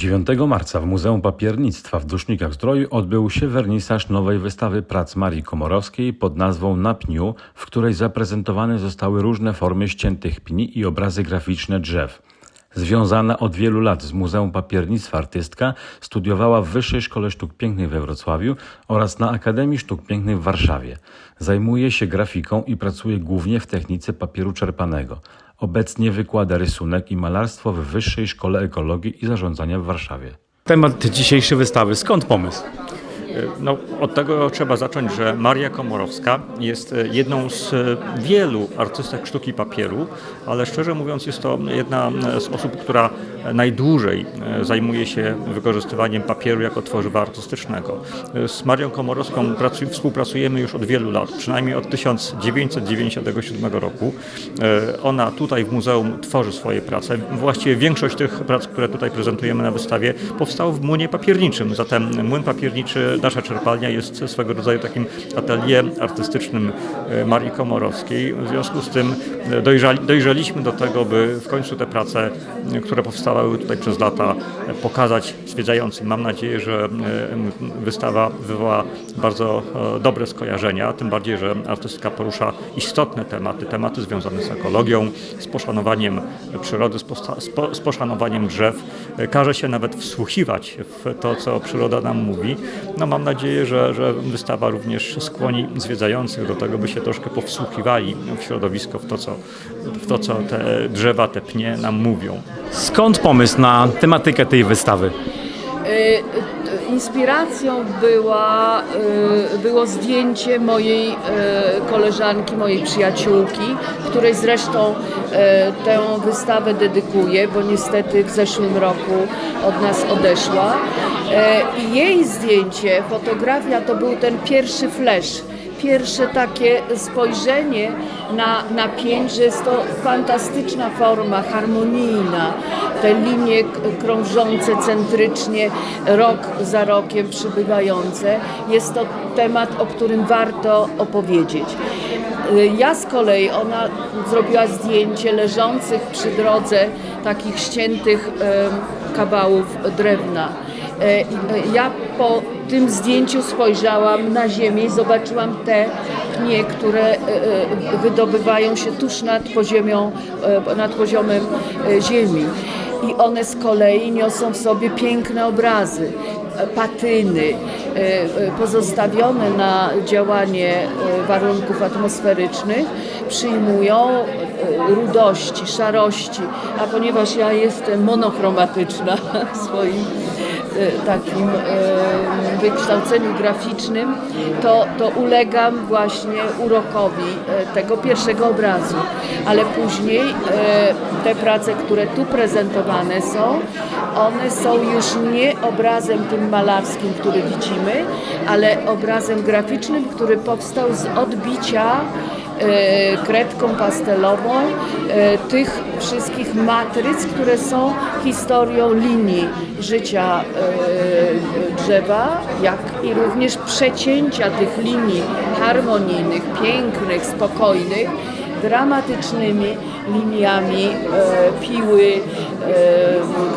9 marca w Muzeum Papiernictwa w Dusznikach Zdroju odbył się wernisaż nowej wystawy prac Marii Komorowskiej pod nazwą Na pniu, w której zaprezentowane zostały różne formy ściętych pni i obrazy graficzne drzew. Związana od wielu lat z Muzeum Papiernictwa artystka studiowała w Wyższej Szkole Sztuk Pięknych we Wrocławiu oraz na Akademii Sztuk Pięknych w Warszawie. Zajmuje się grafiką i pracuje głównie w technice papieru czerpanego. Obecnie wykłada rysunek i malarstwo w Wyższej Szkole Ekologii i Zarządzania w Warszawie. Temat dzisiejszej wystawy. Skąd pomysł? No, od tego trzeba zacząć, że Maria Komorowska jest e, jedną z e, wielu artystek sztuki papieru, ale szczerze mówiąc jest to jedna z osób, która najdłużej e, zajmuje się wykorzystywaniem papieru jako tworzywa artystycznego. E, Z Marią Komorowską pracuj, współpracujemy już od wielu lat, przynajmniej od 1997 roku. E, Ona tutaj w muzeum tworzy swoje prace. Właściwie większość tych prac, które tutaj prezentujemy na wystawie, powstało w młynie papierniczym. Zatem młyn papierniczy, nasza czerpalnia jest swego rodzaju takim atelier artystycznym e, Marii Komorowskiej. W związku z tym e, dojrzali, dojrzeliśmy do tego, by w końcu te prace, e, które powstawały tutaj przez lata, pokazać zwiedzającym. Mam nadzieję, że wystawa wywoła bardzo dobre skojarzenia, tym bardziej, że artystka porusza istotne tematy, tematy związane z ekologią, z poszanowaniem przyrody, z, z, po, z poszanowaniem drzew. Każe się nawet wsłuchiwać w to, co przyroda nam mówi. No, mam nadzieję, że, że wystawa również skłoni zwiedzających do tego, by się troszkę powsłuchiwali w środowisko, w to, co, w to, co te drzewa, te pnie nam mówią. Skąd pomysł na tematykę tej wystawy? Y, Inspiracją była, y, było zdjęcie mojej y, koleżanki, mojej przyjaciółki, której zresztą y, tę wystawę dedykuję, bo niestety w zeszłym roku od nas odeszła. Y, I jej zdjęcie, fotografia to był ten pierwszy flash pierwsze takie spojrzenie na, na pięć, że jest to fantastyczna forma, harmonijna. Te linie krążące centrycznie, rok za rokiem przybywające. Jest to temat, o którym warto opowiedzieć. Y, Ja z kolei, ona zrobiła zdjęcie leżących przy drodze takich ściętych kawałów drewna. E, e, Ja po tym zdjęciu spojrzałam na ziemię i zobaczyłam te pnie, które e, wydobywają się tuż nad poziomem, nad poziomem ziemi. I one z kolei niosą w sobie piękne obrazy, patyny, e, e, pozostawione na działanie e, warunków atmosferycznych, przyjmują rudości, szarości, a ponieważ ja jestem monochromatyczna w swoim takim wykształceniu graficznym, to, to ulegam właśnie urokowi tego pierwszego obrazu. Ale później te prace, które tu prezentowane są, one są już nie obrazem tym malarskim, który widzimy, ale obrazem graficznym, który powstał z odbicia e, kredką pastelową e, tych wszystkich matryc, które są historią linii życia e, drzewa, jak i również przecięcia tych linii harmonijnych, pięknych, spokojnych, dramatycznymi liniami e, piły, e,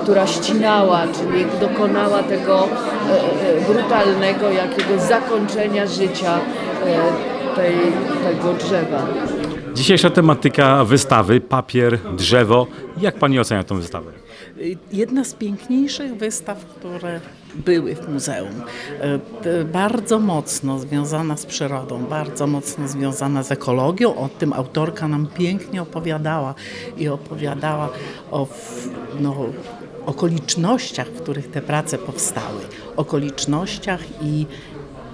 która ścinała, czyli dokonała tego e, e, brutalnego jakiegoś zakończenia życia e, tej, tego drzewa. Dzisiejsza tematyka wystawy, papier, drzewo. Jak pani ocenia tę wystawę? Jedna z piękniejszych wystaw, które były w muzeum. E, t- Bardzo mocno związana z przyrodą, bardzo mocno związana z ekologią. O tym autorka nam pięknie opowiadała i opowiadała o no, okolicznościach, w których te prace powstały. Okolicznościach i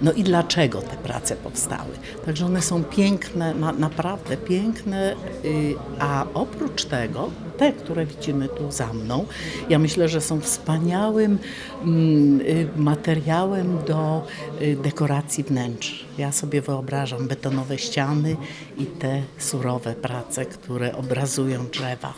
no i dlaczego te prace powstały. Także one są piękne, na, naprawdę piękne, y, a oprócz tego te, które widzimy tu za mną, ja myślę, że są wspaniałym mm, y, materiałem do y, dekoracji wnętrz. Ja sobie wyobrażam betonowe ściany i te surowe prace, które obrazują drzewa.